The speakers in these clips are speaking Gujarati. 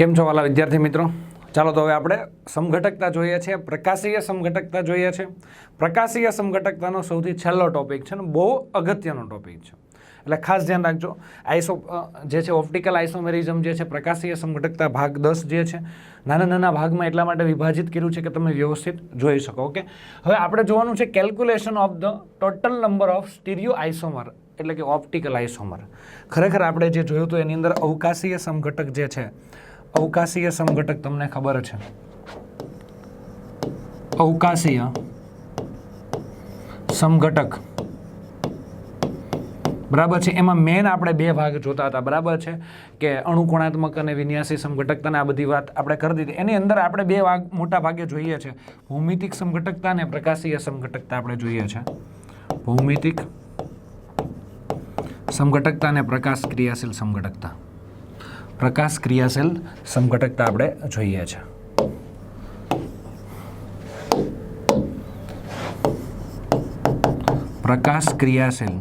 કેમ છો વાલા વિદ્યાર્થી મિત્રો? ચાલો તો હવે આપણે સમઘટકતા જોઈએ છીએ પ્રકાશીય સમઘટકતા જોઈએ છે. પ્રકાશીય સમઘટકતાનો સૌથી છેલ્લો ટોપિક છે ને બહુ અગત્યનો ટોપિક છે. એટલે ખાસ ધ્યાન રાખજો આઈસો જે છે ઓપ્ટિકલ આઇસોમેરિઝમ જે છે, પ્રકાશીય સમઘટકતા ભાગ દસ જે છે, નાના નાના ભાગમાં એટલા માટે વિભાજિત કર્યું છે કે તમે વ્યવસ્થિત જોઈ શકો, ઓકે? હવે આપણે જોવાનું છે calculation of the total number of stereo isomer એટલે કે ઓપ્ટિકલ આઇસોમર ખરેખર આપણે જે જોયું હતું એની અંદર અવકાશીય સમઘટક જે છે અવકાશીય સમઘટક તમને ખબર છે. અવકાશીય સમઘટક બરાબર છે? એમાં મેન આપણે બે ભાગ જોતા હતા. બરાબર છે? કે અણુકોણાત્મક અને વિન્યાસી સમઘટકતાને આ બધી વાત આપણે કરી દીધી. એની અંદર આપણે બે ભાગ મોટા ભાગે જોઈએ છે. ભૌમિતિક સમઘટકતા અને પ્રકાશીય સમઘટકતા આપણે જોઈએ છે. ભૌમિતિક સમઘટકતા અને પ્રકાશ ક્રિયાશીલ સમઘટકતા પ્રકાશ ક્રિયાશીલ સમઘટકતા આપણે જોઈએ છે. પ્રકાશ ક્રિયાશીલ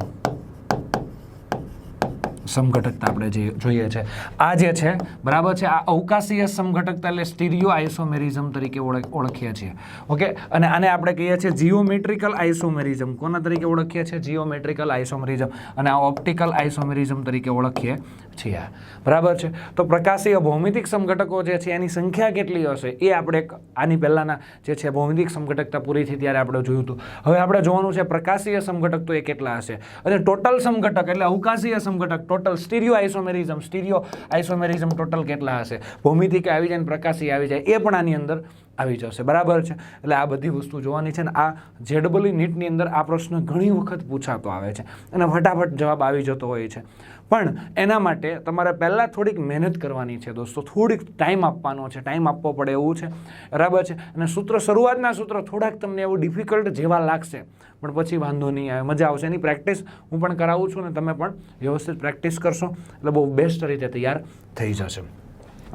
સમઘટકતા આપણે જે જોઈએ છે. આ જે છે, બરાબર છે? આ અવકાશીય સમઘટકતા એટલે સ્ટીરિયો આઇસોમેરિઝમ તરીકે ઓળખીએ છીએ. ઓકે? અને આને આપણે કહીએ છીએ જીઓમેટ્રિકલ આઇસોમેરિઝમ. કોના તરીકે ઓળખીએ છીએ? જીઓમેટ્રિકલ આઇસોમેરિઝમ. અને આ ઓપ્ટિકલ આઇસોમેરિઝમ તરીકે ઓળખીએ છીએ. બરાબર છે? તો પ્રકાશીય ભૌમિતિક સમઘટકો જે છે, એની સંખ્યા કેટલી હશે? એ આપણે આની પહેલાંના જે છે, ભૌમિતિક સમઘટકતા પૂરી થઈ ત્યારે આપણે જોયું હતું. હવે આપણે જોવાનું છે, પ્રકાશીય સમઘટક તો એ કેટલા હશે? અને ટોટલ સમઘટક એટલે અવકાશીય સમઘટક total stereo isomerism stereo isomerism total કેટલા હશે? ભૌમિતિક આવી જાય ને પ્રકાશીય આવી જાય, એ પણ આની અંદર આવી જશે. બરાબર છે? એટલે આ બધી વસ્તુ જોવાની છે ને આ જેડબલી નીટની અંદર આ પ્રશ્ન ઘણી વખત પૂછાતો આવે છે. અને ફટાફટ જવાબ આવી જતો હોય છે. પણ એના માટે તમારે પહેલાં થોડીક મહેનત કરવાની છે દોસ્તો. થોડીક ટાઈમ આપવાનો છે. ટાઈમ આપવો પડે એવું છે. બરાબર છે? અને સૂત્ર શરૂઆતના સૂત્ર થોડાક તમને એવું ડિફિકલ્ટ જેવા લાગશે. પણ પછી વાંધો નહીં આવે. મજા આવશે. એની પ્રેક્ટિસ હું પણ કરાવું છું અને તમે પણ વ્યવસ્થિત પ્રેક્ટિસ કરશો. એટલે બહુ બેસ્ટ રીતે તૈયાર થઈ જશે.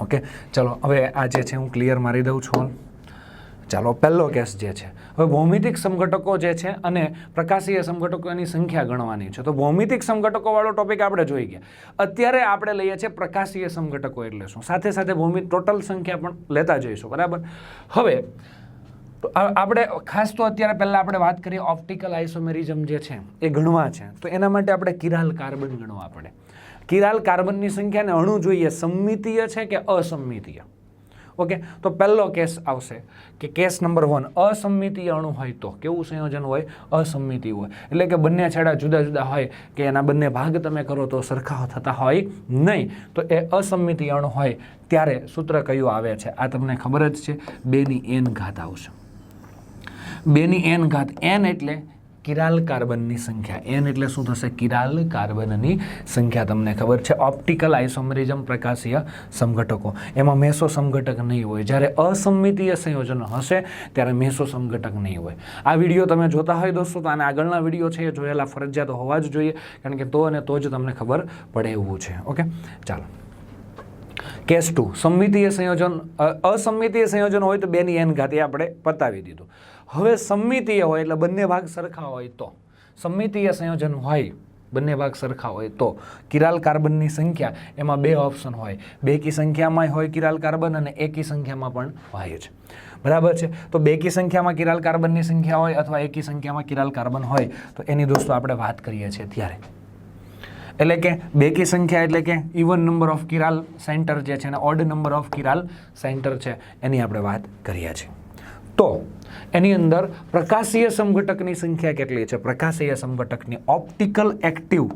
ઓકે ચલો, હવે આ જે છે હું ક્લિયર મારી દઉં છું. ચાલો, પહેલો કેસ જે છે. હવે ભૌમિતિક સમઘટકો જે છે અને પ્રકાશીય સમઘટકોની સંખ્યા ગણવાની છે. તો ભૌમિતિક સમઘટકોવાળો ટોપિક આપણે જોઈ ગયા. અત્યારે આપણે લઈએ છીએ પ્રકાશીય સમઘટકો એટલે શું? સાથે સાથે ભૌમિક ટોટલ સંખ્યા પણ લેતા જઈશું, બરાબર? હવે આપણે ખાસ તો અત્યારે પહેલાં આપણે વાત કરીએ ઓપ્ટિકલ આઇસોમેરિઝમ જે છે, એ ગણવા છે. તો એના માટે આપણે કિરાલ કાર્બન ગણવા પડે. કિરાલ કાર્બનની સંખ્યાને અણુ જોઈએ, સંમિતીય છે કે અસંમિતીય? ઓકે તો પહેલો કેસ આવશે કે કેસ નંબર વન અસંમિતીય અણુ હોય તો કેવું સંયોજન હોય? અસંમિતિ હોય. એટલે કે બંને છેડા જુદા જુદા હોય કે એના બંને ભાગ તમે કરો તો સરખા થતા હોય નહીં. તો એ અસંમિતીય અણુ હોય ત્યારે સૂત્ર કયું આવે છે? આ તમને ખબર જ છે. બેની એન ઘાત આવશે. બેની એન ઘાત એન એટલે કિરાલ કાર્બનની સંખ્યા. એન એટલે શું થશે? કિરાલ કાર્બનની સંખ્યા. તમને ખબર છે ઓપ્ટિકલ આઇસોમરિઝમ પ્રકાશીય સમઘટકો એમાં મેસો સમઘટક નહીં હોય. જ્યારે અસંમિતીય સંયોજન હશે, ત્યારે મેસો સમઘટક નહીં હોય. આ વીડિયો તમે જોતા હોય દોસ્તો, તો આના આગળના વીડિયો છે, એ જોયેલા ફરજિયાત હોવા જ જોઈએ, કારણ કે તો અને તો જ તમને ખબર પડે એવું છે. ઓકે? ચાલો. Case two. સંમિતીય સંયોજન અસંમિતીય સંયોજન હોય તો બેની એન ઘાતી આપણે પતાવી દીધું. હવે સંમિતીય હોય એટલે બંને ભાગ સરખા હોય તો. સંમિતીય સંયોજન હોય, બંને ભાગ સરખા હોય તો. કિરાલ કાર્બનની સંખ્યા, એમાં બે ઓપ્શન હોય. બેકી સંખ્યામાં હોય કિરાલ કાર્બન અને એકી સંખ્યામાં પણ હોય છે. બરાબર છે? તો બેકી સંખ્યામાં કિરાલ કાર્બનની સંખ્યા હોય અથવા એકી સંખ્યામાં કિરાલ કાર્બન હોય, તો એની દોસ્તો આપણે વાત કરીએ છીએ ત્યારે. એટલે કે બેકી સંખ્યા એટલે કે even number of chiral centre જે છે અને odd number of chiral centre છે, એની આપણે વાત કરીએ છીએ. તો એની અંદર પ્રકાશીય સમઘટકની સંખ્યા કેટલી છે? પ્રકાશીય સમઘટકની ઓપ્ટિકલ એક્ટિવ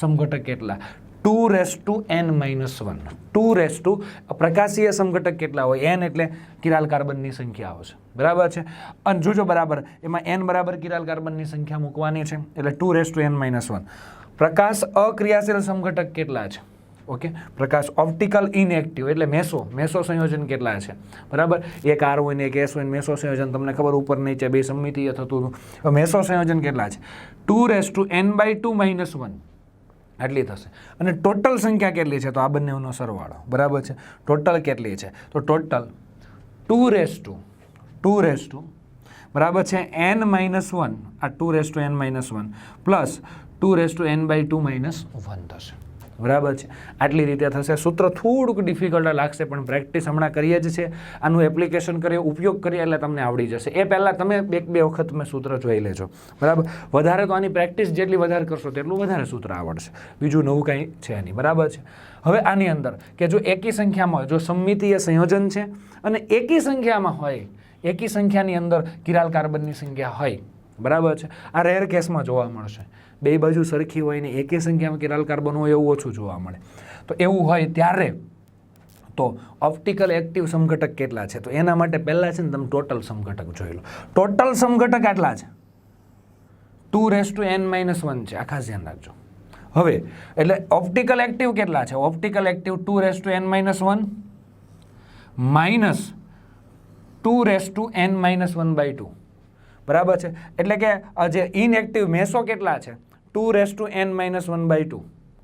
સમઘટક કેટલા? Two raise to n minus one two raise to પ્રકાશીય સમઘટક કેટલા હોય? એન એટલે કિરાલ કાર્બનની સંખ્યા આવશે બરાબર છે? અને જોજો બરાબર, એમાં એન બરાબર કિરાલ કાર્બનની સંખ્યા મૂકવાની છે. એટલે two raise to n minus one પ્રકાશ અક્રિયાશીલ સમઘટક કેટલા છે? ઓકે? પ્રકાશ ઓપ્ટિકલ ઇનએક્ટિવ એટલે મેસો. મેસો સંયોજન કેટલા છે? બરાબર? એક આર હોય ને એક એસ હોય મેસો સંયોજન, તમને ખબર ઉપર નીચે બે સમિતિએ થતું હતું. મેસો સંયોજન કેટલા છે? Two raise to n by two minus one આટલી થશે. અને ટોટલ સંખ્યા કેટલી છે? તો આ બંનેનો સરવાળો. બરાબર છે? ટોટલ કેટલી છે? તો total two raise to two raise to બરાબર છે? એન માઇનસ વન આ two raise to n minus one plus two raise to n by two minus one થશે. બરાબર છે. આટલી રીતે થશે. સૂત્ર થોડુંક ડિફિકલ્ટ લાગશે, પણ પ્રેક્ટિસ હમણાં કરીએ જ છે. આનું એપ્લિકેશન કરીએ, ઉપયોગ કરીએ, એટલે તમને આવડી જશે. એ પહેલાં તમે એક બે વખત તમે સૂત્ર જોઈ લેજો. બરાબર? વધારે તો આની પ્રેક્ટિસ જેટલી વધારે કરશો, તેટલું વધારે સૂત્ર આવડશે. બીજું નવું કંઈ છે નહીં. બરાબર છે? હવે આની અંદર કે જો એકી સંખ્યામાં હોય જો સંમિતીય સંયોજન છે, અને એકી સંખ્યામાં હોય, એકી સંખ્યાની અંદર કિરાલ કાર્બનની સંખ્યા હોય. બરાબર છે? આ રેર કેસમાં જોવા મળશે. બે બાજુ સરખી હોય ને એકે સંખ્યામાં કિરાલ કાર્બન હોય એવું ઓછું જોવા મળે. તો એવું હોય ત્યારે તો ઓપ્ટિકલ એક્ટિવ સમઘટક કેટલા છે? તો એના માટે પહેલાં છે ને તમે ટોટલ સમઘટક જોઈ લો. ટોટલ સમઘટક આટલા છે. Two raise to n minus one છે. આ ખાસ ધ્યાન રાખજો. હવે, એટલે ઓપ્ટિકલ એક્ટિવ કેટલા છે? Optical active two raise to n minus one minus two raise to n minus one by two. બરાબર છે? એટલે કે જે ઇનએક્ટિવ મેસો કેટલા છે? Two raise to n minus one by two.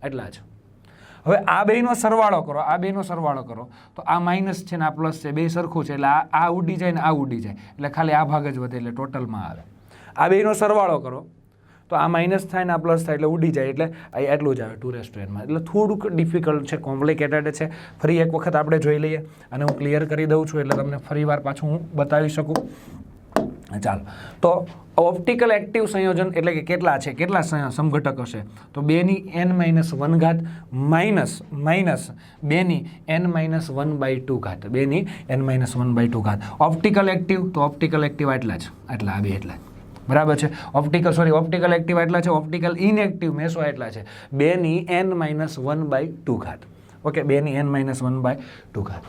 એટલા છે હવે આ બેનો સરવાળો કરો, આ બેનો સરવાળો કરો. તો આ માઇનસ છે ને આ પ્લસ છે, બે સરખું છે, એટલે આ આ ઉડી જાય ને આ ઉડી જાય. એટલે ખાલી આ ભાગ જ વધે, એટલે ટોટલમાં આવે. આ બેનો સરવાળો કરો. તો આ માઇનસ થાય ને આ પ્લસ થાય, એટલે ઉડી જાય, એટલે આ એટલું જ આવે ટુ રેસ્ટોરન્ટમાં એટલે થોડુંક ડિફિકલ્ટ છે, કોમ્પ્લિકેટેડ છે. ફરી એક વખત આપણે જોઈ લઈએ અને હું ક્લિયર કરી દઉં છું, એટલે તમને ફરીવાર પાછું હું બતાવી શકું. ચાલો. તો ઓપ્ટિકલ એક્ટિવ સંયોજન એટલે કે કેટલા છે? કેટલા સમઘટક હશે તો બેની એન માઇનસ વન ઘાત માઇનસ માઇનસ બેની n minus one by two ઘાત. બેની n minus one by two ઘાત. ઓપ્ટિકલ એક્ટિવ તો ઓપ્ટિકલ એક્ટિવ આટલા જ. આટલા, આ બે એટલા બરાબર છે? ઓપ્ટિકલ સોરી ઓપ્ટિકલ એક્ટિવ એટલા છે ઓપ્ટિકલ ઇનએક્ટિવ મેસો એટલા છે. બેની n minus one by two ઘાત. ઓકે બેની n minus one by two ઘાત.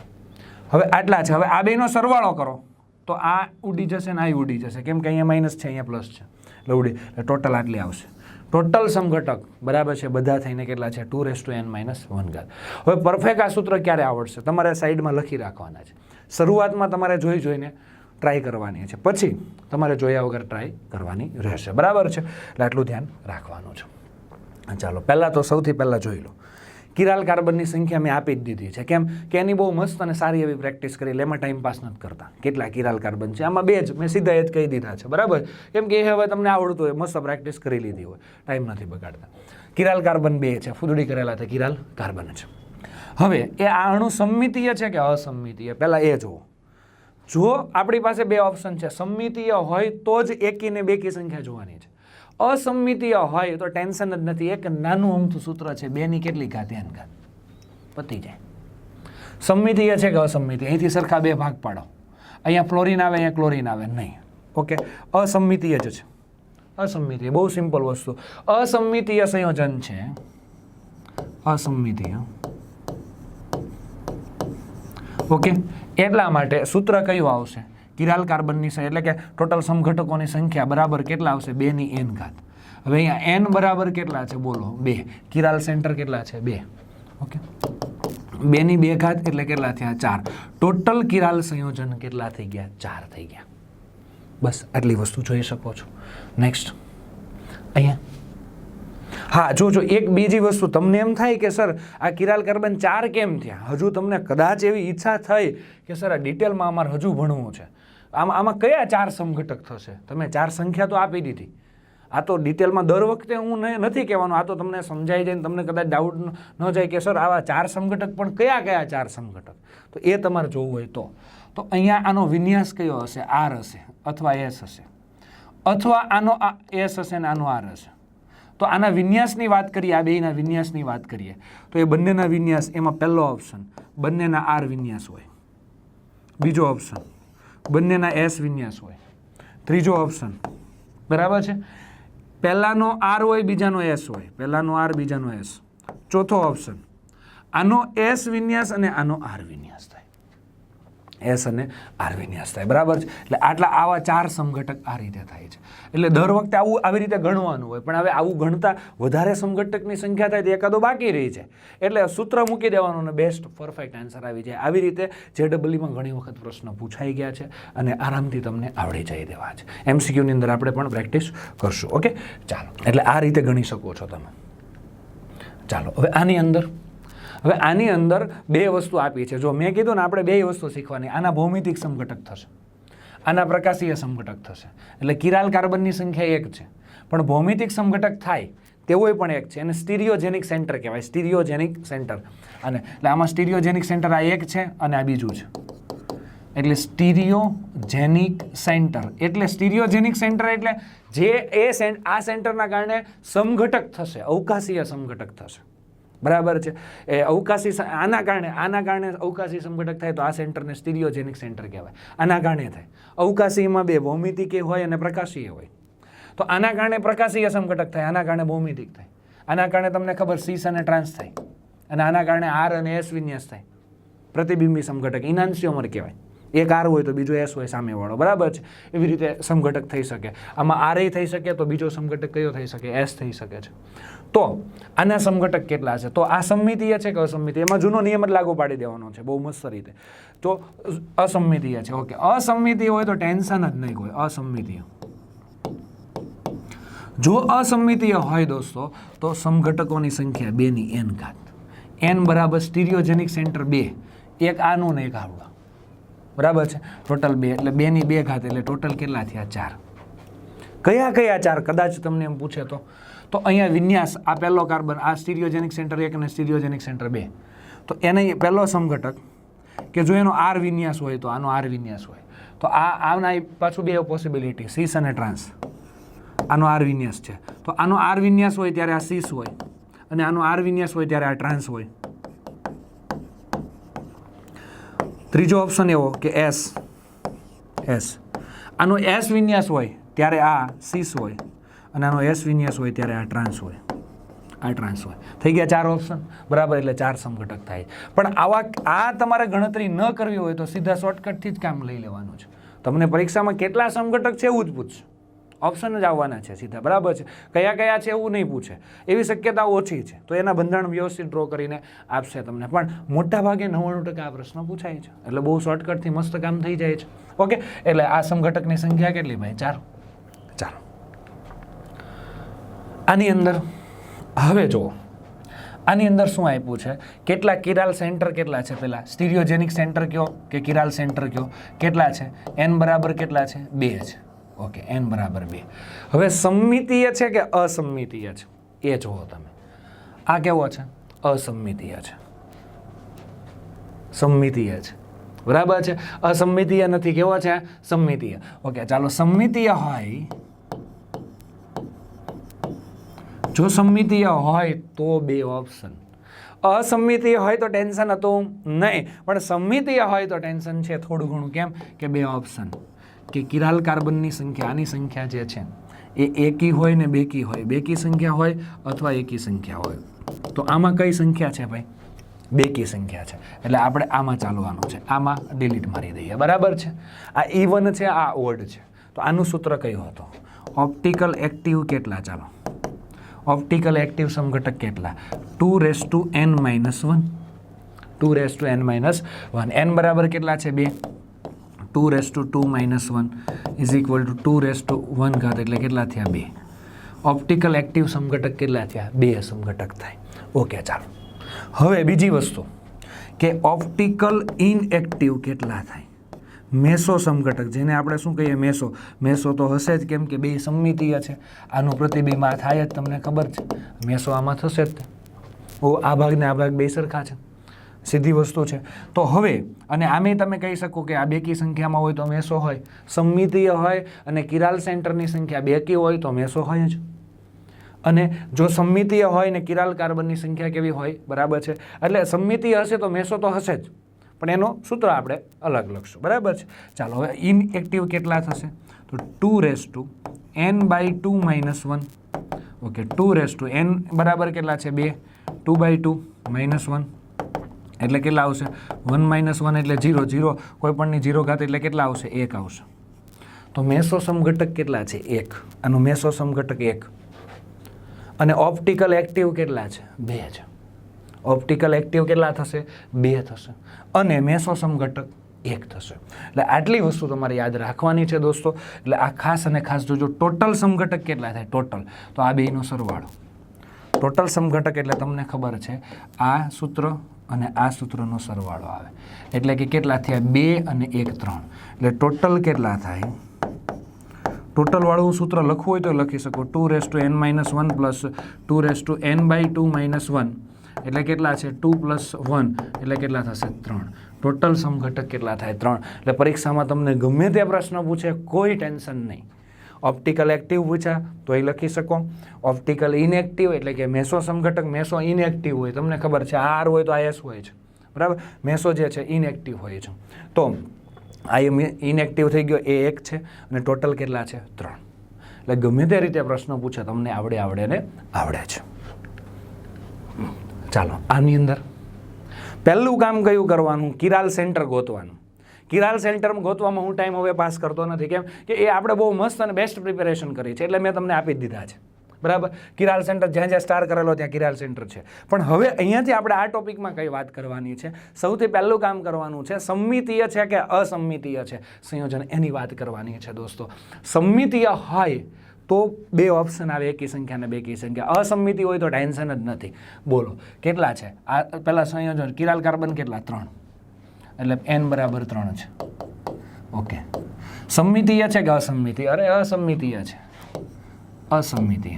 હવે આટલા છે. હવે આ બેનો સરવાળો કરો. તો આ ઉડી જશે ને આ ઉડી જશે. કેમ કે અહીંયા માઇનસ છે, અહીંયા પ્લસ છે. એટલે ઉડી, એટલે ટોટલ આટલી આવશે. ટોટલ સમઘટક બરાબર છે, બધા થઈને કેટલા છે? Two raise to n minus one ઘાત. હવે પરફેક્ટ આ સૂત્ર ક્યારે આવડશે? તમારે સાઈડમાં લખી રાખવાના છે. શરૂઆતમાં તમારે જોઈ જોઈને ટ્રાય કરવાની છે. પછી તમારે જોયા વગર ટ્રાય કરવાની રહેશે. બરાબર છે? એટલે આટલું ધ્યાન રાખવાનું છે. ચાલો, પહેલાં તો સૌથી પહેલાં જોઈ લો. કિરાલ કાર્બનની સંખ્યા મેં આપી જ દીધી છે. કેમ કે એની બહુ મસ્ત અને સારી એવી પ્રેક્ટિસ કરી એમાં ટાઈમ પાસ નથી કરતા. કેટલા કિરાલ કાર્બન છે? આમાં બે જ, મેં સીધા એ જ કહી દીધા છે, બરાબર? કેમ કે એ હવે તમને આવડતું હોય, મસ્ત પ્રેક્ટિસ કરી લીધી હોય. ટાઈમ નથી બગાડતા. કિરાલ કાર્બન બે છે, ફૂદડી કરેલા તે કિરાલ કાર્બન છે. હવે, એ આ અણુ સંમિતીય છે કે અસંમિતીય? પહેલાં એ જુઓ. જો આપણી પાસે બે ઓપ્શન છે, સંમિતીય હોય તો જ એકી ને બેકી સંખ્યા જોવાની છે. અસંમિતીય હોય તો ટેન્શન જ નથી. એક નાનું અમથું સૂત્ર છે, બેની કેટલી ઘાત, એન ઘાત? પતી જાય. સંમિતીય છે કે અસંમિતીય અહીંથી સરખા બે ભાગ પાડો. અહીંયા ફ્લોરિન આવે, અહીંયા ક્લોરિન આવે. નહીં. ઓકે? અસંમિતીય જ છે. અસંમિતીય બહુ સિમ્પલ વસ્તુ. અસંમિતીય સંયોજન છે. અસંમિતીય ઓકે? એટલા માટે સૂત્ર કયું આવશે? કિરાલ કાર્બનની એટલે કે ટોટલ સમઘટકોની સંખ્યા બરાબર કેટલા આવશે? બેની એન ઘાત. હવે અહીંયા એન બરાબર કેટલા છે? બોલો. બે. કિરાલ સેન્ટર કેટલા છે? બે. ઓકે. બેની બે ઘાત એટલે કેટલા થયા? ચાર. ટોટલ કિરાલ સંયોજન કેટલા થઈ ગયા? ચાર થઈ ગયા. બસ આટલી વસ્તુ જોઈ શકો છો. નેક્સ્ટ અહીંયા. હા, જો જો, એક બીજી વસ્તુ. તમને એમ થાય કે, સર, આ કિરાલ કાર્બન ચાર કેમ થયા? હજુ તમને કદાચ એવી ઈચ્છા થઈ કે, સર, આ ડિટેલમાં અમારે હજુ ભણવું છે. આમાં આમાં કયા ચાર સમઘટક થશે? તમે ચાર સંખ્યા તો આપી દીધી. આ તો ડિટેલમાં દર વખતે હું નથી કહેવાનું. આ તો તમને સમજાઈ જાય તમને કદાચ ડાઉટ ન જાય કે, સર, આવા ચાર સમઘટક પણ કયા કયા ચાર સમઘટક તો એ તમારે જોવું હોય તો. તો અહીંયા આનો વિન્યાસ કયો હશે? આર હશે અથવા એસ હશે? અથવા આનો એસ હશે ને આનો આર હશે? તો આના વિન્યાસની વાત કરીએ, આ બેના વિન્યાસની વાત કરીએ. તો એ બંનેના વિન્યાસ, એમાં પહેલો ઓપ્શન બંનેના આર વિન્યાસ હોય. બીજો ઓપ્શન બંનેના એસ વિન્યાસ હોય. ત્રીજો ઓપ્શન બરાબર છે? પહેલાંનો આર હોય, બીજાનો એસ હોય. પહેલાંનો આર બીજાનો એસ ચોથો ઓપ્શન આનો એસ વિન્યાસ અને આનો આર વિન્યાસ થાય. એસ અને આર વિન્યાસ થાય બરાબર છે? એટલે આટલા આવા ચાર સમઘટક આ રીતે થાય છે. એટલે દર વખતે આવું આવી રીતે ગણવાનું હોય, પણ હવે આવું ગણતા વધારે સમઘટકની સંખ્યા થાય તો એકાદો બાકી રહી છે. એટલે સૂત્ર મૂકી દેવાનું અને બેસ્ટ પરફેક્ટ આન્સર આવી જાય. આવી રીતે જે જેડબલઈમાં ઘણી વખત પ્રશ્ન પૂછાઈ ગયા છે અને આરામથી તમને આવડી જઈ દેવા છે. એમસીક્યુની અંદર આપણે પણ પ્રેક્ટિસ કરશું ઓકે ચાલો. એટલે આ રીતે ગણી શકો છો તમે. ચાલો, હવે આની અંદર હવે આની અંદર બે વસ્તુ આપી છે. જો મેં કીધું ને આપણે બે વસ્તુ શીખવાની, આના ભૌમિતિક સમઘટક થશે, આના પ્રકાશીય સમઘટક થશે. એટલે કિરાલ કાર્બનની સંખ્યા એક છે. પણ ભૌમિતિક સમઘટક થાય તેવોય પણ એક છે. અને સ્ટીરિયોજેનિક સેન્ટર કહેવાય, સ્ટીરિયોજેનિક સેન્ટર. અને એટલે આમાં સ્ટીરિયોજેનિક સેન્ટર આ એક છે અને આ બીજું છે. એટલે સ્ટીરિયોજેનિક સેન્ટર. એટલે સ્ટીરિયોજેનિક સેન્ટર એટલે જે એ આ સેન્ટરના કારણે સમઘટક થશે, અવકાશીય સમઘટક થશે. બરાબર છે. એ અવકાશી આના કારણે આના કારણે અવકાશી સંઘટક થાય તો આ સેન્ટરને સ્ટીરિયોજેનિક સેન્ટર કહેવાય. આના કારણે થાય. અવકાશીમાં બે, ભૌમિતિકે હોય અને પ્રકાશીય હોય. તો આના કારણે પ્રકાશીય સંઘટક થાય, આના કારણે ભૌમિતિક થાય. આના કારણે તમને ખબર સીસ અને ટ્રાન્સ થાય. અને આના કારણે આર અને એસ વિન્યાસ થાય. પ્રતિબિંબી સંઘટક, ઇનાન્સિયોમર કહેવાય. એક આર હોય તો બીજો એસ હોય સામેવાળો. બરાબર છે? એવી રીતે સમઘટક થઈ શકે. આમાં આર થઈ શકે તો બીજો સમઘટક કયો થઈ શકે? એસ થઈ શકે છે. તો આના સમઘટક કેટલા છે? તો આ સંમિતીય છે કે અસંમિતીય? એમાં જૂનો નિયમ જ લાગુ પાડી દેવાનો છે, બહુ મસ્ત રીતે. તો અસંમિતીય છે, ઓકે. અસંમિતીય હોય તો ટેન્શન જ નહીં હોય અસંમિતીય. જો અસંમિતીય હોય દોસ્તો, તો સમઘટકોની સંખ્યા બેની એન ઘાત. એન બરાબર સ્ટીરિયોજેનિક સેન્ટર બે, એક આનું ને એક આવડું બરાબર છે? ટોટલ બે, એટલે બેની બે ઘાત, એટલે ટોટલ કેટલા થયા? ચાર. કયા કયા ચાર? કદાચ તમને એમ પૂછે તો. તો અહીંયા વિન્યાસ, આ પહેલો કાર્બન, આ સ્ટીરિયોજેનિક સેન્ટર એક અને સ્ટીરિયોજેનિક સેન્ટર બે. તો એને પહેલો સમઘટક કે જો એનો આર વિન્યાસ હોય તો આનો આર વિન્યાસ હોય. તો આ, આના પાછું બે પોસિબિલિટી સીસ અને ટ્રાન્સ આનો આર વિન્યાસ છે. તો આનો આર વિન્યાસ હોય ત્યારે આ સીસ હોય અને આનો આર વિન્યાસ હોય ત્યારે આ ટ્રાન્સ હોય. ત્રીજો ઓપ્શન એવો કે એસ એસ આનો એસ વિન્યાસ હોય ત્યારે આ સીસ હોય. અને આનો એસ વિન્યાસ હોય ત્યારે આ ટ્રાન્સ હોય. આ ટ્રાન્સ હોય. થઈ ગયા ચાર ઓપ્શન બરાબર, એટલે ચાર સમઘટક થાય. પણ આવા આ તમારે ગણતરી ન કરવી હોય તો સીધા શોર્ટકટથી જ કામ લઈ લેવાનું છે. તમને પરીક્ષામાં કેટલા સમઘટક છે એવું જ પૂછશે ઓપ્શન જ આવવાના છે સીધા. બરાબર છે? કયા કયા છે એવું નહીં પૂછે. એવી શક્યતા ઓછી છે. તો એના બંધારણ વ્યવસ્થિત ડ્રો કરીને આપશે તમને. પણ મોટા ભાગે નવ્વાણું ટકા આ પ્રશ્ન પૂછાય છે. એટલે બહુ શોર્ટકટથી મસ્ત કામ થઈ જાય છે. ઓકે એટલે આ સમઘટકની સંખ્યા કેટલી ભાઈ? ચાર ચાલો આની અંદર? હવે જુઓ. આની અંદર શું આપ્યું છે? કેટલા કિરાલ સેન્ટર કેટલા છે પેલા? સ્ટીરિયોજેનિક સેન્ટર કયો કે કિરાલ સેન્ટર કયો? કેટલા છે? એન બરાબર કેટલા છે? બે છે. ઓકે એન બરાબર બે. હવે સંમિતીય છે કે અસંમિતીય છે? એ જુઓ તમે. આ કેવો છે? અસંમિતીય છે. સંમિતીય છે. બરાબર છે? અસંમિતીય નથી. કેવો છે? સંમિતીય. ઓકે, ચાલો સંમિતીય હોય જો સંમિતીય હોય તો બે ઓપ્શન અસંમિતીય હોય તો ટેન્શન હતું નહીં, પણ સંમિતીય હોય તો ટેન્શન છે થોડું ઘણું. કેમ? કે બે ઓપ્શન કે કિરાલ કાર્બનની સંખ્યા, આની સંખ્યા જે છે, એ એકી હોય ને બેકી હોય. બેકી સંખ્યા હોય અથવા એકી સંખ્યા હોય. તો આમાં કઈ સંખ્યા છે ભાઈ? બેકી સંખ્યા છે. એટલે આપણે આમાં ચાલવાનું છે. આમાં ડિલીટ મારી દઈએ. બરાબર છે? આ ઇવન છે, આ ઓડ છે. તો આનું સૂત્ર કયું હતું? ઓપ્ટિકલ એક્ટિવ કેટલા ચાલો? ઓપ્ટિકલ એક્ટિવ સમઘટક કેટલા two raise to n minus one two raise to n minus one n બરાબર કેટલા છે બે two raise to two minus one is equal to two raise to one ઘાત એટલે કેટલા થયા બે ઓપ્ટિકલ એક્ટિવ સમઘટક કેટલા થયા બે સમઘટક થાય ઓકે ચાલો હવે બીજી વસ્તુ કે ઓપ્ટિકલ ઇનએક્ટિવ કેટલા થાય મેસો સમઘટક, જેને આપણે શું કહીએ મેસો? મેસો તો હશે જ કેમ કે બે સમમિતીય છે. આનું પ્રતિબિંબ આ થાય જ, તમને ખબર છે. મેસો આમાં થશે જ. ઓ, આ ભાગ ને આ ભાગ બે સરખા છે. સીધી વસ્તુ છે. તો હવે, અને આમે તમે કહી શકો કે આ બેકી સંખ્યામાં હોય તો મેસો હોય. સંમિતીય હોય અને કિરાલ સેન્ટરની સંખ્યા બેકી હોય તો મેસો હોય જ. અને જો સંમિતીય હોય ને કિરાલ કાર્બનની સંખ્યા કેવી હોય? બરાબર છે. એટલે સંમિતીય હશે તો મેસો તો હશે જ. પણ એનો સૂત્ર આપણે અલગ લખશું. બરાબર છે? ચાલો, હવે ઇનએક્ટિવ કેટલા થશે? તો two raise to n by two minus one. Okay, two raise to n બરાબર કેટલા છે? બે. Two by two minus one. એટલે કેટલા આવશે? વન માઇનસ વન એટલે ઝીરો ઝીરો. કોઈપણની ઝીરો ઘાત એટલે કેટલા આવશે? એક આવશે. તો મેસો સમઘટક કેટલા છે? એક. આનું મેસો સમઘટક એક. અને ઓપ્ટિકલ એક્ટિવ કેટલા છે? બે છે. ઓપ્ટિકલ એક્ટિવ કેટલા થશે? બે થશે. અને મેસો ઘટક એક થશે. એટલે આટલી વસ્તુ તમારે યાદ રાખવાની છે દોસ્તો. એટલે આ ખાસ અને ખાસ જોજો ટોટલ સમઘટક કેટલા થાય? ટોટલ તો આ બેનો સરવાળો. ટોટલ સમઘટક એટલે તમને ખબર છે, આ સૂત્ર અને આ સૂત્રનો સરવાળો આવે. એટલે કે કેટલા થયા? બે અને એક ત્રણ. એટલે ટોટલ કેટલા થાય? ટોટલવાળું સૂત્ર લખવું હોય તો લખી શકો. Two raise to n minus one plus two raise to n by two minus one એટલે કેટલા છે? Two plus one. એટલે કેટલા થશે? ત્રણ. ટોટલ સમઘટક કેટલા થાય? ત્રણ. એટલે પરીક્ષામાં તમને ગમે તે પ્રશ્ન પૂછે, કોઈ ટેન્શન નહીં. ઓપ્ટિકલ એક્ટિવ પૂછ્યા તો એ લખી શકો. ઓપ્ટિકલ ઇનએક્ટિવ એટલે કે મેસો સમઘટક, મેસો ઇનએક્ટિવ હોય. તમને ખબર છે આર હોય તો આ એસ હોય છે. બરાબર? મેસો જે છે ઇનએક્ટિવ હોય છે. તો, આ ઇનએક્ટિવ થઈ ગયો, એ એક છે. અને ટોટલ કેટલા છે? ત્રણ. એટલે ગમે તે રીતે પ્રશ્ન પૂછે, તમને આવડે આવડે ને આવડે છે. ચાલો, આની અંદર. પહેલું કામ કયું કરવાનું? કિરાલ સેન્ટર ગોતવાનું. કિરાલ સેન્ટર ગોતવામાં હું ટાઈમ હવે પાસ કરતો નથી. કેમ કે એ આપણે બહુ મસ્ત અને બેસ્ટ પ્રિપેરેશન કરી છે. એટલે મેં તમને આપી દીધા છે. બરાબર? કિરાલ સેન્ટર જ્યાં જ્યાં સ્ટાર કરેલો ત્યાં કિરાલ સેન્ટર છે. પણ હવે અહીંયાથી આપણે આ ટોપિકમાં કઈ વાત કરવાની છે? સૌથી પહેલું કામ કરવાનું છે, સંમિતીય છે કે અસંમિતીય છે? સંયોજન એની વાત કરવાની છે, દોસ્તો. સંમિતીય હોય તો બે ઓપ્શન આવે. એકી સંખ્યા ને બે કી સંખ્યા અસંમિતિ હોય તો ટેન્શન જ નથી. બોલો, કેટલા છે? આ પહેલાં સંયોજન, કિરાલ કાર્બન કેટલા? ત્રણ. એટલે એન બરાબર ત્રણ છે. ઓકે સંમિતીય છે કે અસંમિતિ અરે, અસંમિતીય છે. અસંમિતીય.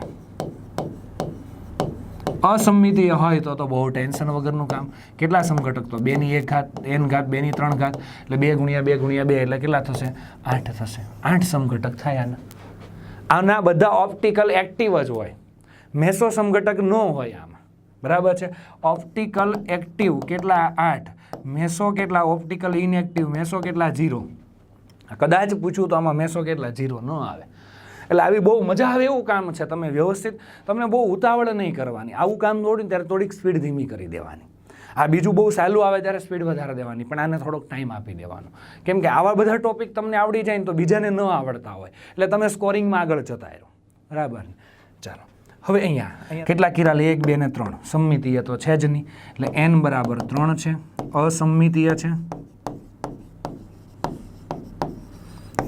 અસંમિતીય હોય તો તો બહુ ટેન્શન વગરનું કામ. કેટલા સમઘટક તો? બેની એક ઘાત, એન ઘાત બેની ત્રણ ઘાત. એટલે બે ગુણ્યા બે ગુણ્યા બે, એટલે કેટલા થશે? આઠ થશે. આઠ સમઘટક થાય આના. આના બધા ઓપ્ટિકલ એક્ટિવ જ હોય. મેસો સમઘટક ન હોય આમાં. બરાબર છે? ઓપ્ટિકલ એક્ટિવ કેટલા આઠ? મેસો કેટલા ઓપ્ટિકલ ઇનએક્ટિવ મેસો કેટલા ઝીરો કદાચ પૂછું તો આમાં મેસો કેટલા જીરો ન આવે. એટલે આવી બહુ મજા આવે એવું કામ છે તમે વ્યવસ્થિત, તમને બહુ ઉતાવળ નહીં કરવાની. આવું કામ દોડ્યું ત્યારે થોડીક સ્પીડ ધીમી કરી દેવાની. આ બીજું બહુ સહેલું આવે ત્યારે સ્પીડ વધારે દેવાની, પણ આને થોડોક ટાઈમ આપી દેવાનો. કેમ કે આવા બધા ટોપિક તમને આવડી જાય ને તો બીજાને ન આવડતા હોય. એટલે તમે સ્કોરિંગમાં આગળ જતા રહો. બરાબર ચાલો. હવે અહીંયા કેટલા કિરાલ એક, બે ને ત્રણ. સંમિતીય તો છે જ નહીં એટલે એન બરાબર ત્રણ છે. અસંમિતીય છે.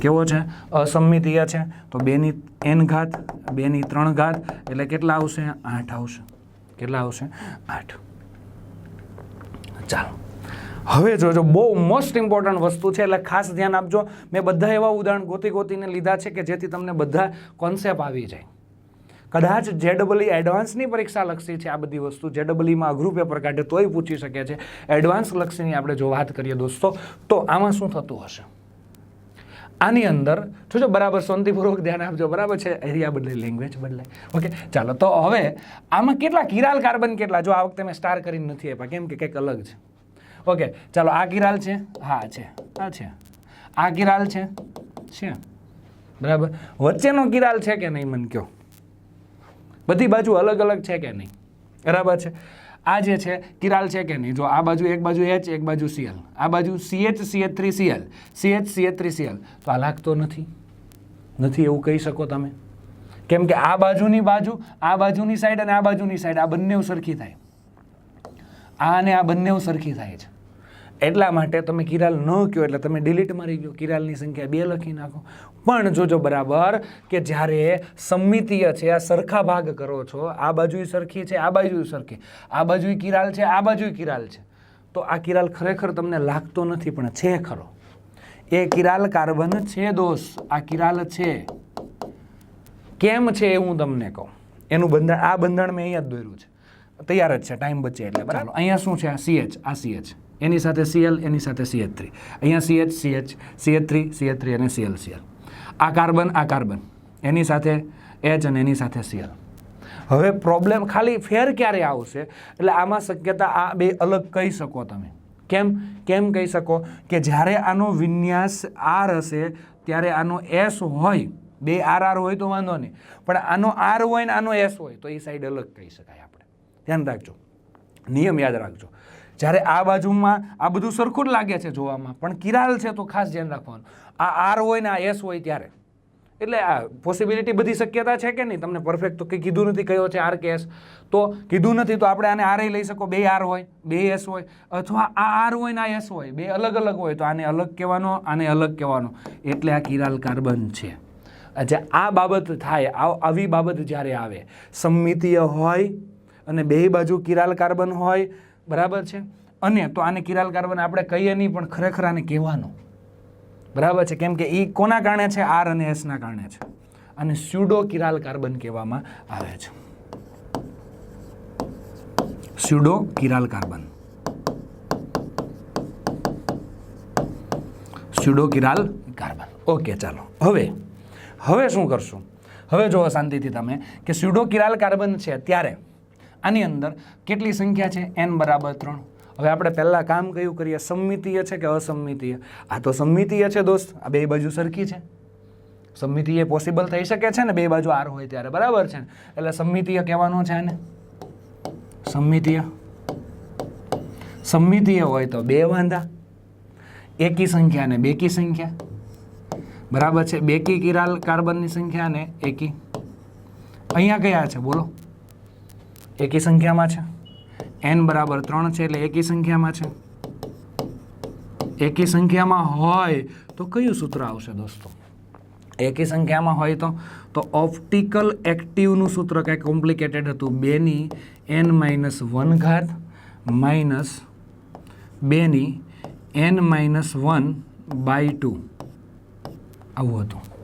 કેવો છે? અસંમિતીય છે. તો બેની એન ઘાત બેની ત્રણ ઘાત. એટલે કેટલા આવશે? આઠ આવશે. કેટલા આવશે? આઠ. ચાલો. હવે જોજો બહુ મોસ્ટ ઇમ્પોર્ટન્ટ વસ્તુ છે, એટલે ખાસ ધ્યાન આપજો. મેં બધા એવા ઉદાહરણ ગોતી ગોતીને લીધા છે કે જેથી તમને બધા કોન્સેપ્ટ આવી જાય. કદાચ જેડબલી એડવાન્સની પરીક્ષા લક્ષી છે આ બધી વસ્તુ. જેડબલીમાં અઘરું પેપર કાઢે તોય પૂછી શકે છે. એડવાન્સ લક્ષીની આપણે જો વાત કરીએ દોસ્તો, તો આમાં શું થતું હશે? આની અંદર જોજો બરાબર શાંતિપૂર્વક ધ્યાન આપજો, બરાબર છે? એરિયા બદલાય લેંગ્વેજ બદલાય ઓકે ચાલો, તો હવે આમાં કેટલા કિરાલ કાર્બન કેટલા? જો આ વખતે મેં સ્ટાર કરીને નથી આપ્યા, કેમ કે કંઈક અલગ છે. ઓકે ચાલો, આ કિરાલ છે? હા, છે. આ છે. આ કિરાલ છે? છે. બરાબર? વચ્ચેનો કિરાલ છે કે નહીં, મને કહો? બધી બાજુ અલગ અલગ છે કે નહીં? બરાબર છે? આ જે છે, કિરાલ છે કે નહીં? જો આ બાજુ એક બાજુ એચ એક બાજુ સીએલ આ બાજુ CH CH three CL CH CH three CL તો આ લાગતો નથી. નથી એવું કહી શકો તમે. કેમ કે આ બાજુની બાજુ, આ બાજુની સાઈડ અને આ બાજુની સાઈડ આ બંને સરખી થાય. આ અને આ બંને સરખી થાય છે. એટલા માટે તમે કિરાલ ન કહો એટલે તમે ડિલીટ મારી ગયો. કિરાલની સંખ્યા બે લખી નાખો. પણ જોજો બરાબર કે જ્યારે સંમિતીય છે આ સરખા ભાગ કરો છો આ બાજુ સરખી છે આ બાજુ સરખી. આ બાજુ કિરાલ છે આ બાજુ કિરાલ છે. તો આ કિરાલ ખરેખર તમને લાગતો નથી પણ છે ખરો. એ કિરાલ કાર્બન છે દોષ. આ કિરાલ છે. કેમ છે એ હું તમને કહું. એનું બંધારણ આ બંધારણ મેં અહીંયા જ દોર્યું છે. તૈયાર જ છે ટાઈમ બચે એટલે. બરાબર? અહીંયા શું છે? આ સીએચ આ સીએચ એની સાથે સીએલ એની સાથે સીએચ થ્રી અહીંયા CH CH CH three CH three અને સીએલ સીએલ આ કાર્બન આ કાર્બન. એની સાથે એચ અને એની સાથે સીએલ હવે પ્રોબ્લેમ ખાલી ફેર ક્યારે આવશે? એટલે આમાં શક્યતા આ બે અલગ કહી શકો તમે. કેમ? કેમ કહી શકો? કે જ્યારે આનો વિન્યાસ આર હશે, ત્યારે આનો એસ હોય. બે આર આર હોય તો વાંધો નહીં. પણ આનો આર હોય ને આનો એસ હોય, તો એ સાઈડ અલગ કહી શકાય આપણે. ધ્યાન રાખજો. નિયમ યાદ રાખજો. જ્યારે આ બાજુમાં આ બધું સરખું જ લાગે છે જોવામાં, પણ કિરાલ છે તો ખાસ ધ્યાન રાખવાનું. આ આર હોય ને આ એસ હોય ત્યારે. એટલે આ પોસિબિલિટી બધી શક્યતા છે કે નહીં? તમને પરફેક્ટ તો કે કીધું નથી કયો છે આર કે એસ તો કીધું નથી તો આપણે આને આર લઈ શકો. બે આર હોય, બે એસ હોય, અથવા આ આર હોય ને આ એસ હોય. બે અલગ અલગ હોય તો આને અલગ કહેવાનો, આને અલગ કહેવાનો. એટલે આ કિરાલ કાર્બન છે. અચ્છા આ બાબત થાય આવી બાબત જ્યારે આવે, સંમિતીય હોય અને બે બાજુ કિરાલ કાર્બન હોય બરાબર છે? અને તો આને કિરાલ કાર્બન આપણે કહીએ નહીં, પણ ખરેખર આને કહેવાનું. બરાબર છે? કેમ કે એ કોના કારણે છે? આર અને એસના કારણે છે. અને સ્યુડો કિરાલ કાર્બન કહેવામાં આવે છે. Pseudo chiral carbon. Pseudo chiral carbon. Okay, ચાલો. હવે હવે શું કરશું? હવે જુઓ શાંતિથી તમે કે સ્યુડો કિરાલ કાર્બન છે, ત્યારે આની અંદર કેટલી સંખ્યા છે? એન બરાબર ત્રણ. હવે આપણે પહેલાં કામ કયું કરીએ? સંમિતીય છે કે અસંમિતીય? આ તો સંમિતીય છે દોસ્ત. આ બે બાજુ સરખી છે. સંમિતીય પોસિબલ થઈ શકે છે ને બે બાજુ આર હોય ત્યારે. બરાબર છે ને? એટલે સંમિતીય કહેવાનું છે આને. સંમિતીય. સંમિતીય હોય તો બે વાંધા. એકી સંખ્યા ને બેકી સંખ્યા. બરાબર છે? બેકી કિરાલ કાર્બનની સંખ્યા ને એકી. અહીંયા કયા છે? બોલો. એકી સંખ્યામાં છે? એન બરાબર ત્રણ છે એટલે એકી સંખ્યામાં છે. એકી સંખ્યામાં હોય તો કયું સૂત્ર આવશે દોસ્તો? એકી સંખ્યામાં હોય તો તો ઓપ્ટિકલ એક્ટિવનું સૂત્ર કંઈક કોમ્પ્લિકેટેડ હતું. બેની એન માઇનસ વન ઘાત માઇનસ બેની n minus one by two. આવું હતું.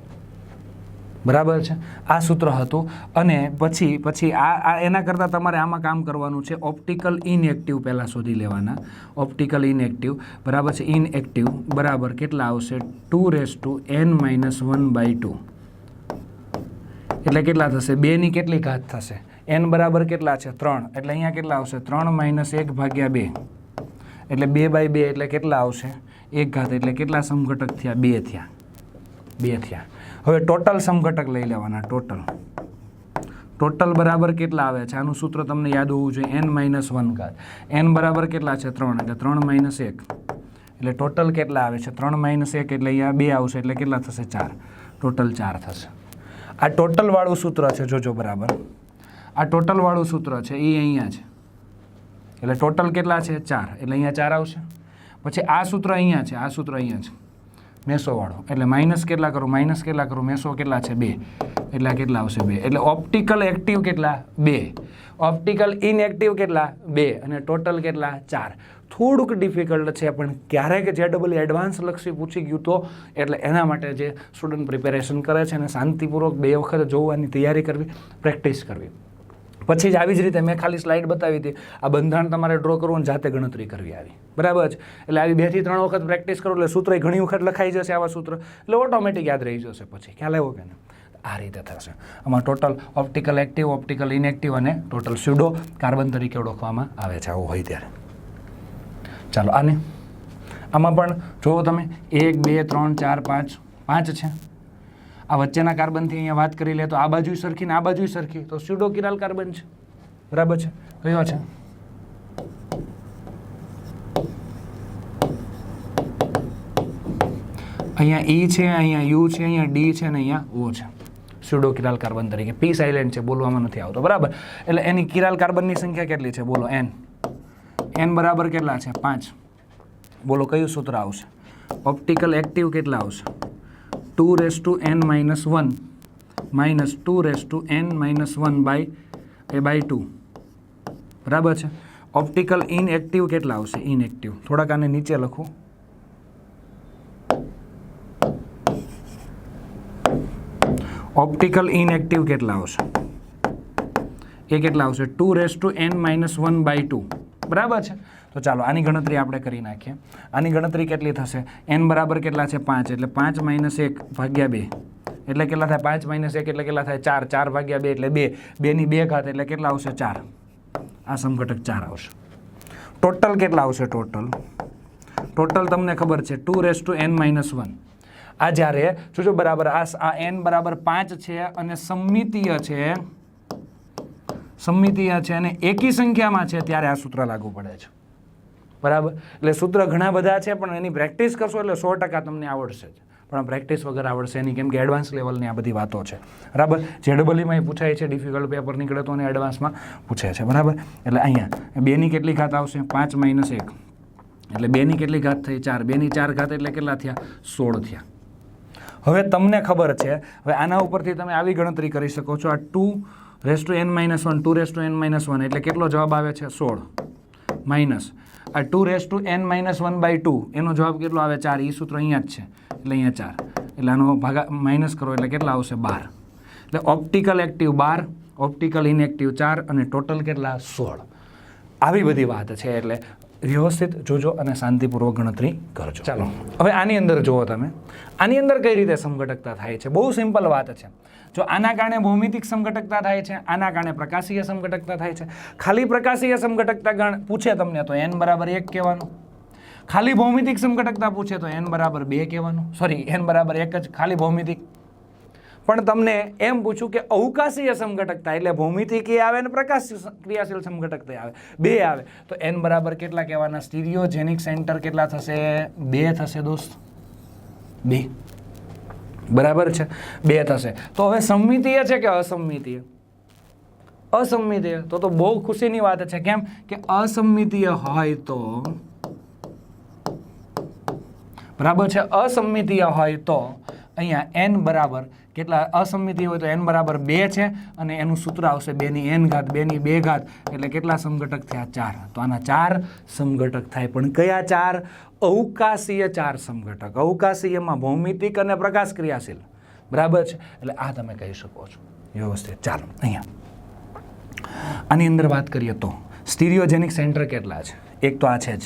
બરાબર છે? આ સૂત્ર હતું. અને પછી પછી આ આ એના કરતાં તમારે આમાં કામ કરવાનું છે ઓપ્ટિકલ ઇનએક્ટિવ પહેલાં શોધી લેવાના. ઓપ્ટિકલ ઇનએક્ટિવ બરાબર છે? ઇનએક્ટિવ બરાબર. કેટલા આવશે? Two raise to n minus one by two. એટલે કેટલા થશે? બેની કેટલી ઘાત થશે? એન બરાબર કેટલા છે? ત્રણ. એટલે અહીંયા કેટલા આવશે? ત્રણ માઇનસ એક ભાગ્યા બે. એટલે બે બાય બે એટલે કેટલા આવશે? એક ઘાત. એટલે કેટલા સમઘટક થયા? બે થયા. બે થયા. હવે ટોટલ સમઘટક લઈ લેવાના ટોટલ ટોટલ બરાબર કેટલા આવે છે? આનું સૂત્ર તમને યાદ હોવું જોઈએ એન માઇનસ વન ઘાત. એન બરાબર કેટલા છે? ત્રણ. એટલે ત્રણ માઇનસ એક. એટલે ટોટલ કેટલા આવે છે? ત્રણ માઇનસ એક એટલે અહીંયા બે આવશે, એટલે કેટલા થશે? ચાર. ટોટલ ચાર થશે. આ ટોટલવાળું સૂત્ર છે, જોજો બરાબર. આ ટોટલવાળું સૂત્ર છે, એ અહીંયા છે. એટલે ટોટલ કેટલા છે? ચાર. એટલે અહીંયા ચાર આવશે. પછી આ સૂત્ર અહીંયા છે, આ સૂત્ર અહીંયા છે. મેસોવાળો એટલે માઇનસ કેટલા કરું? માઇનસ કેટલા કરું? મેસો કેટલા છે? બે. એટલે કેટલા આવશે? બે. એટલે ઓપ્ટિકલ એક્ટિવ કેટલા? બે. ઓપ્ટિકલ ઇનએક્ટિવ કેટલા? બે. અને ટોટલ કેટલા? ચાર. થોડુંક ડિફિકલ્ટ છે, પણ ક્યારેક જે ડબલ એડવાન્સ લક્ષી પૂછી ગયું તો, એટલે એના માટે જે સ્ટુડન્ટ પ્રિપેરેશન કરે છે અને શાંતિપૂર્વક બે વખત જોવાની તૈયારી કરવી પ્રેક્ટિસ કરવી. પછી જ આવી જ રીતે મેં ખાલી સ્લાઇડ બતાવી હતી. આ બંધારણ તમારે ડ્રો કરવું અને જાતે ગણતરી કરવી આવી. બરાબર છે? એટલે આવી બેથી ત્રણ વખત પ્રેક્ટિસ કરો એટલે સૂત્ર ઘણી વખત લખાઈ જશે આવા સૂત્ર. એટલે ઓટોમેટિક યાદ રહી જશે પછી. ખ્યાલ આવ્યો કે ને આ રીતે થશે. આમાં total optical active optical inactive અને ટોટલ સ્યુડો કાર્બન તરીકે ઓળખવામાં આવે છે. આવું હોય ત્યારે. ચાલો, આને. આમાં પણ જુઓ તમે. એક, બે, ત્રણ, ચાર, પાંચ. પાંચ છે. આ વચ્ચેના કાર્બનથી અહીંયા વાત કરી લે તો આ બાજુ સરખી ને આ બાજુ સરખી. તો સ્યુડો કિરાલ કાર્બન છે. બરાબર છે? કયો છે. અહીંયા ઈ છે, અહીંયા યુ છે, અહીંયા ડી છે અને અહીંયા ઓ છે. સ્યુડો કિરાલ કાર્બન તરીકે. પી સાઇલેન્ટ છે, બોલવામાં નથી આવતો. બરાબર? એટલે એની કિરાલ કાર્બનની સંખ્યા કેટલી છે? બોલો એન એન બરાબર કેટલા છે? પાંચ. બોલો, કયું સૂત્ર આવશે? ઓપ્ટિકલ એક્ટિવ કેટલા આવશે? Two raise to n minus one minus two raise to n minus one by A by two બરાબર છે? ઓપ્ટિકલ ઇનએક્ટિવ કેટલા આવશે? ઇનએક્ટિવ થોડાક આને નીચે લખું. ઓપ્ટિકલ ઇનએક્ટિવ કેટલા આવશે? એ કેટલા આવશે? Two raise to n minus one by two. બરાબર છે? તો ચાલો, આની ગણતરી આપણે કરી નાખીએ. આની ગણતરી કેટલી થશે? એન બરાબર કેટલા છે? પાંચ. એટલે પાંચ માઇનસ એક ભાગ્યા બે. એટલે કેટલા થાય? પાંચ માઇનસ એક એટલે કેટલા થાય? ચાર. ચાર ભાગ્યા બે એટલે બે. બેની બે ઘાત એટલે કેટલા આવશે? ચાર. આ સમઘટક ચાર આવશે. ટોટલ કેટલા આવશે? ટોટલ ટોટલ તમને ખબર છે two raise to n minus one આ જ્યારે, જોજો બરાબર, આ આ એન બરાબર પાંચ છે અને સમમિતીય છે સમમિતીય છે અને એકી સંખ્યામાં છે, ત્યારે આ સૂત્ર લાગુ પડે છે. બરાબર? એટલે સૂત્ર ઘણા બધા છે, પણ એની પ્રેક્ટિસ કરશો એટલે સો ટકા તમને આવડશે જ. પણ પ્રેક્ટિસ વગર આવડશે એની કેમ કે એડવાન્સ લેવલની આ બધી વાતો છે. બરાબર? જેડબલીમાં પૂછાય છે ડિફિકલ્ટ પેપર નીકળે તો અને એડવાન્સમાં પૂછે છે, બરાબર? એટલે અહીંયા બેની કેટલી ઘાત આવશે? પાંચ માઇનસ એક. એટલે બેની કેટલી ઘાત થઈ? ચાર. બેની ચાર ઘાત એટલે કેટલા થયા? સોળ થયા. હવે તમને ખબર છે, હવે આના ઉપરથી તમે આવી ગણતરી કરી શકો છો. આ two raise to n minus one, two raise to n minus one, એટલે કેટલો જવાબ આવે છે? સોળ. માઇનસ આ two raise to n minus one by two, એનો જવાબ કેટલો આવે? ચાર. એ સૂત્ર અહીંયા જ છે. એટલે અહીંયા ચાર. એટલે આનો ભાગા, માઇનસ કરો એટલે કેટલા આવશે? બાર. એટલે ઓપ્ટિકલ એક્ટિવ બાર, ઓપ્ટિકલ ઇનએક્ટિવ ચાર અને ટોટલ કેટલા? સોળ. આવી બધી વાત છે એટલે વ્યવસ્થિત જોજો અને શાંતિપૂર્વક ગણતરી કરજો. ચાલો. હવે આની અંદર જુઓ તમે. આની અંદર કઈ રીતે સમઘટકતા થાય છે? બહુ સિમ્પલ વાત છે. જો આના કારણે ભૌમિતિક સમઘટકતા થાય છે, આના કારણે પ્રકાશીય સમઘટકતા થાય છે. ખાલી પ્રકાશીય સમઘટકતા ગણ પૂછે તમને તો એન બરાબર એક કહેવાનું. ખાલી ભૌમિતિક સમઘટકતા પૂછે તો એન બરાબર બે કહેવાનું. સોરી એન બરાબર એક જ, ખાલી ભૌમિતિક. પણ તમને એમ પૂછું કે અવકાશીય સમઘટકતા એટલે ભૌમિતિકીય આવે અને પ્રકાશ ક્રિયાશીલ સમઘટકતા આવે. બે આવે. તો એન બરાબર કેટલા કહેવાના? સ્ટીરિયોજેનિક સેન્ટર કેટલા થશે? બે થશે દોસ્ત. બે. બરાબર છે? બે થશે. તો હવે સંમિતીય છે કે અસંમિતીય? અસંમિતીય. તો તો બહુ ખુશીની વાત છે. કેમ? કે અસંમિતીય હોય તો બરાબર છે? અસંમિતીય હોય તો અહીંયા એન બરાબર કેટલા અસંમિતિ હોય તો એન બરાબર બે છે અને એનું સૂત્ર આવશે બેની એન ઘાત, બેની બે ઘાત. એટલે કેટલા સમઘટક થયા? ચાર. તો આના ચાર સમઘટક થાય. પણ કયા ચાર? અવકાશીય ચાર સમઘટક અવકાશીયમાં ભૌમિતિક અને પ્રકાશ ક્રિયાશીલ બરાબર છે? એટલે આ તમે કહી શકો છો. વ્યવસ્થિત. ચાલો, અહીંયા. આની અંદર વાત કરીએ તો, સ્ટીરિયોજેનિક સેન્ટર કેટલા છે? એક તો આ છે જ.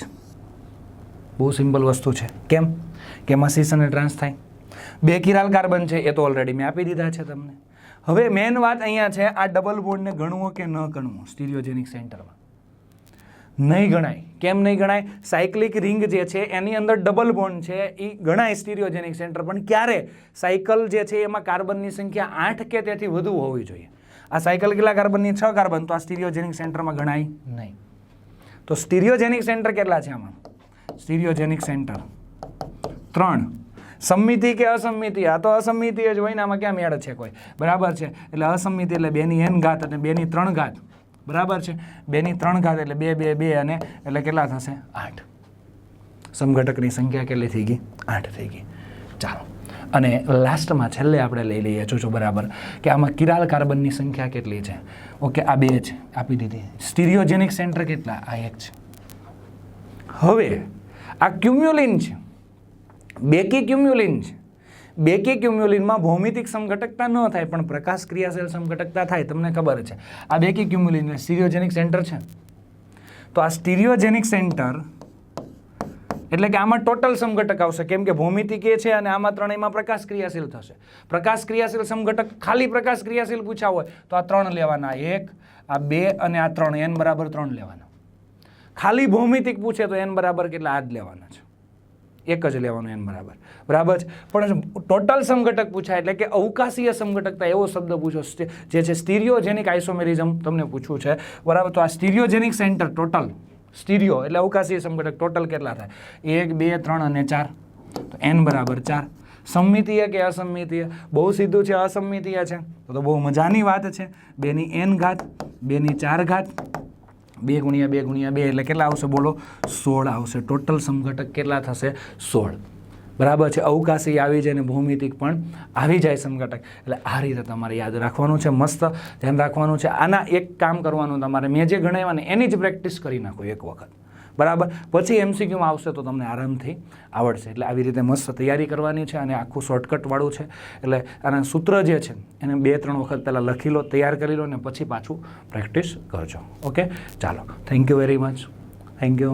બહુ સિમ્પલ વસ્તુ છે. કેમ? કે એમાં સીસ અને ટ્રાન્સ થાય. બે કિરાલ કાર્બન છે, એ તો ઓલરેડી મેં આપી દીધા છે તમને. હવે મેન વાત અહીંયા છે, આ ડબલ બોન્ડને ગણવો કે ન ગણવો સ્ટીરિયોજેનિક સેન્ટરમાં? નહીં ગણાય. કેમ નહીં ગણાય? સાયકલિક રિંગ જે છે એની અંદર ડબલ બોન્ડ છે. એ ગણાય સ્ટીરિયોજેનિક સેન્ટર પણ ક્યારે? સાયકલ જે છે એમાં કાર્બનની સંખ્યા આઠ કે તેથી વધુ હોવી જોઈએ. આ સાયકલ કેટલા કાર્બનની? છ કાર્બન. તો આ સ્ટીરિયોજેનિક સેન્ટરમાં ગણાય નહીં. તો સ્ટીરિયોજેનિક સેન્ટર કેટલા છે આમાં? Stereogenic centre. ત્રણ. સંમિતિ કે અસંમિતિ? આ તો અસંમિતિ જ હોય ને આમાં ક્યાં મેળ છે કોઈ? બરાબર છે. એટલે અસંમિતિ એટલે બેની એન ઘાત અને બેની ત્રણ ઘાત. બરાબર છે? બેની ત્રણ ઘાત એટલે બે બે બે અને એટલે કેટલા થશે? આઠ. સમઘટકની સંખ્યા કેટલી થઈ ગઈ? આઠ થઈ ગઈ. ચાલો. અને લાસ્ટમાં છેલ્લે આપણે લઈ લઈએ. જોજો બરાબર કે આમાં કિરાલ કાર્બનની સંખ્યા કેટલી છે? ઓકે, આ બે છે. આપી દીધી. સ્ટીરિયોજેનિક સેન્ટર કેટલા? આ એક છે. હવે આ ક્યુમ્યુલિન છે. બેકી ક્યુમ્યુલિન છે. બેકી ક્યુમ્યુલિનમાં ભૌમિતિક સમઘટકતા ન થાય, પણ પ્રકાશ ક્રિયાશીલ સમઘટકતા થાય, તમને ખબર છે. આ બેકી ક્યુમ્યુલિન સ્ટીરિયોજેનિક સેન્ટર છે. તો આ સ્ટીરિયોજેનિક સેન્ટર એટલે કે આમાં ટોટલ સમઘટક આવશે. કેમ કે ભૌમિતિક એ છે અને આમાં ત્રણેયમાં પ્રકાશ ક્રિયાશીલ થશે. પ્રકાશ ક્રિયાશીલ સમઘટક, ખાલી પ્રકાશ ક્રિયાશીલ પૂછ્યા હોય, તો આ ત્રણ લેવાના. એક, આ બે અને આ ત્રણ. એન બરાબર ત્રણ લેવાના. ખાલી ભૌમિતિક પૂછે તો એન બરાબર કેટલા? આ જ લેવાના છે. એક જ લેવાનું એન બરાબર. બરાબર છે? પણ ટોટલ સમઘટક પૂછાય એટલે કે અવકાશીય સમઘટકતા એવો શબ્દ પૂછો. જે છે સ્ટીરિયોજેનિક આઇસોમેરિઝમ તમને પૂછવું છે. બરાબર? તો આ સ્ટીરિયોજેનિક સેન્ટર ટોટલ. સ્ટીરિયો એટલે અવકાશીય સમઘટક ટોટલ કેટલા થાય? એક, બે, ત્રણ અને ચાર. તો એન બરાબર ચાર. સંમિતીય કે અસંમિતીય? બહુ સીધું છે, અસંમિતીય છે. તો તો બહુ મજાની વાત છે. બેની એન ઘાત, બેની ચાર ઘાત બે ગુણ્યા બે ગુણ્યા બે એટલે કેટલા આવશે બોલો સોળ આવશે. ટોટલ સમઘટક કેટલા થશે? સોળ. બરાબર છે? અવકાશી આવી જાય અને ભૌમિતિક પણ આવી જાય સમઘટક. એટલે આ રીતે તમારે યાદ રાખવાનું છે, મસ્ત ધ્યાન રાખવાનું છે. આના એક કામ કરવાનું તમારે. મેં જે ગણાવ્યા ને એની જ પ્રેક્ટિસ કરી નાખો એક વખત. બરાબર? પછી એમસીક્યુમાં આવશે તો તમને આરામથી આવડશે. એટલે આવી રીતે મસ્ત તૈયારી કરવાની છે અને આખું શોર્ટકટવાળું છે. એટલે આના સૂત્ર જે છે, એને બે ત્રણ વખત પહેલાં લખી લો, તૈયાર કરી લો અને પછી પાછું પ્રેક્ટિસ કરજો. ઓકે ચાલો. Thank you very much thank you